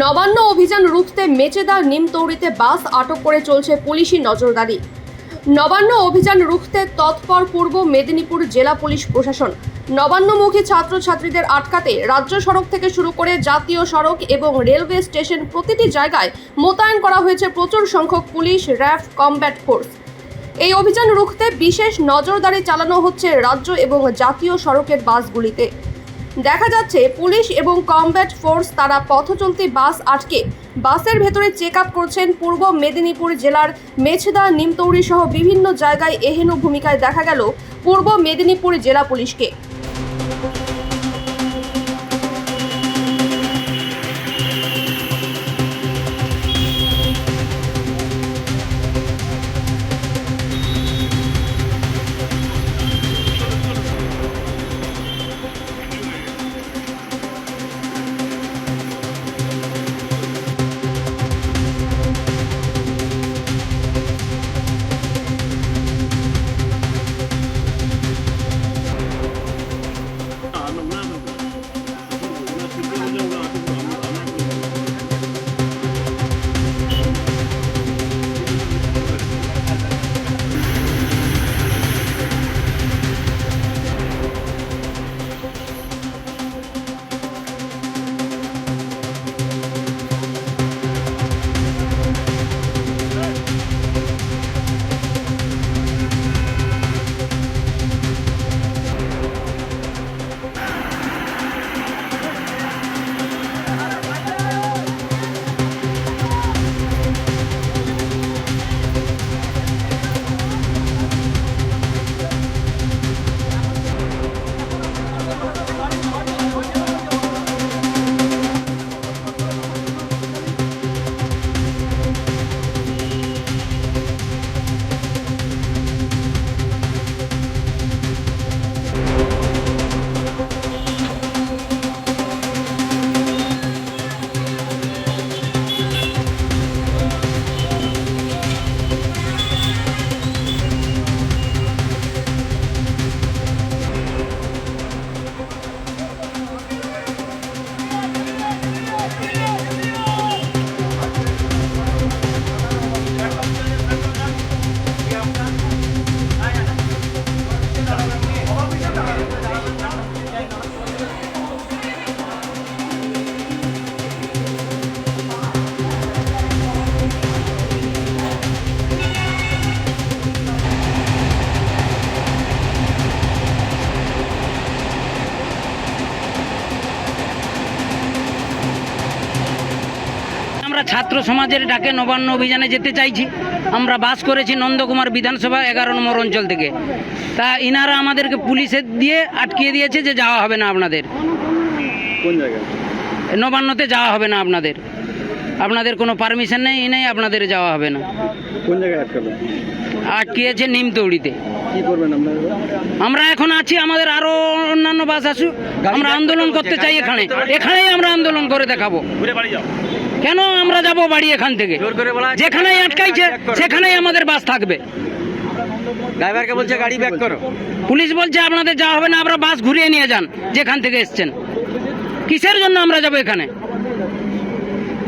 নবান্ন অভিযান রুখতে মেচেদা নিমতৌড়িতে বাস আটক করে চলছে পুলিশি নজরদারি। নবান্ন অভিযান রুখতে তৎপর পূর্ব মেদিনীপুর জেলা পুলিশ প্রশাসন। নবান্নমুখী ছাত্রছাত্রীদের আটকাতে রাজ্য সড়ক থেকে শুরু করে জাতীয় সড়ক এবং রেলওয়ে স্টেশন প্রতিটি জায়গায় মোতায়েন করা হয়েছে প্রচুর সংখ্যক পুলিশ র্যাফ কমব্যাট ফোর্স। এই অভিযান রুখতে বিশেষ নজরদারি চালানো হচ্ছে রাজ্য এবং জাতীয় সড়কের বাসগুলিতে। দেখা যাচ্ছে পুলিশ এবং কমব্যাট ফোর্স তারা পথচলতি বাস আটকে। বাসের ভেতরে চেক আপ করছেন পূর্ব মেদিনীপুর জেলার মেছদা নিমতৌড়ি সহ বিভিন্ন জায়গায় এহেন ভূমিকায় দেখা গেল পূর্ব মেদিনীপুর জেলা পুলিশকে। ছাত্র সমাজের ডাকে নবান্ন অভিযানে যেতে চাইছি। আমরা বাস করেছি নন্দকুমার বিধানসভা এগারো নম্বর অঞ্চল থেকে। তা ইনারা আমাদেরকে পুলিশের দিয়ে আটকিয়ে দিয়েছে যে যাওয়া হবে না আপনাদের। কোন জায়গায়? নবান্নতে যাওয়া হবে না আপনাদের। আপনাদের কোনো পারমিশন নেই নেই আপনাদের যাওয়া হবে না। কোন জায়গায় আটকিয়েছে নিমতৌড়িতে। কি করবেন আপনারা? আমরা এখন আছি আমাদের আরও অন্যান্য বাস আসুক। আমরা আন্দোলন করতে চাই এখানে। এখানেই আমরা আন্দোলন করে দেখাবো। কেন আমরা যাব বাড়ি এখান থেকে? যেখানেই আটকাইছে সেখানেই আমাদের বাস থাকবে। ড্রাইভারকে বলছে গাড়ি ব্যাক করো। পুলিশ বলছে আপনাদের যাওয়া হবে না আমরা বাস ঘুরিয়ে নিয়ে যান যেখান থেকে এসছেন। কিসের জন্য আমরা যাব এখানে?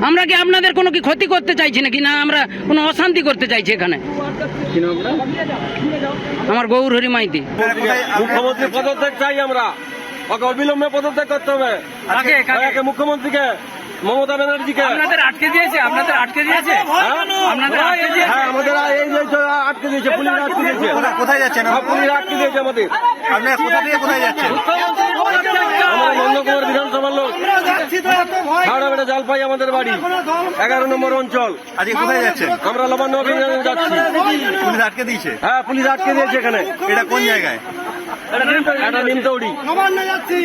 আমরা কি আপনাদের কোনো কি ক্ষতি করতে চাইছি নাকি? না আমরা কোনো অশান্তি করতে চাইছি এখানে? আমার গৌর হরি মাইতি। মুখ্যমন্ত্রী পদত্যাগ চাই আমরা। ওকে অবিলম্বে পদত্যাগ করতে হবে। মুখ্যমন্ত্রীকে মমতা ব্যানার্জিকে। আপনাদের আটকে দিয়েছে আপনাদের আটকে দিয়েছে। আপনাদের আটকে দিয়েছে? হ্যাঁ আমাদের এই যে আটকে দিয়েছে পুলিশ আটকে দিয়েছে। কোথায় যাচ্ছেন? পুলিশ আটকে দিয়েছে আমাদের। আপনারা কোথা থেকে কোথায় যাচ্ছেন? আমরা নন্দকুমার বিধানসভার লোক। হাওড়া বেড়া জালপাই আমাদের বাড়ি। এগারো নম্বর অঞ্চল। আজকে কোথায় যাচ্ছেন? আমরা লবান্ন অভিযানে যাচ্ছি। পুলিশ আটকে দিয়েছে। হ্যাঁ পুলিশ আটকে দিয়েছে এখানে। এটা কোন জায়গায়? এটা নিমতৌড়ি। নবান্ন যাচ্ছি।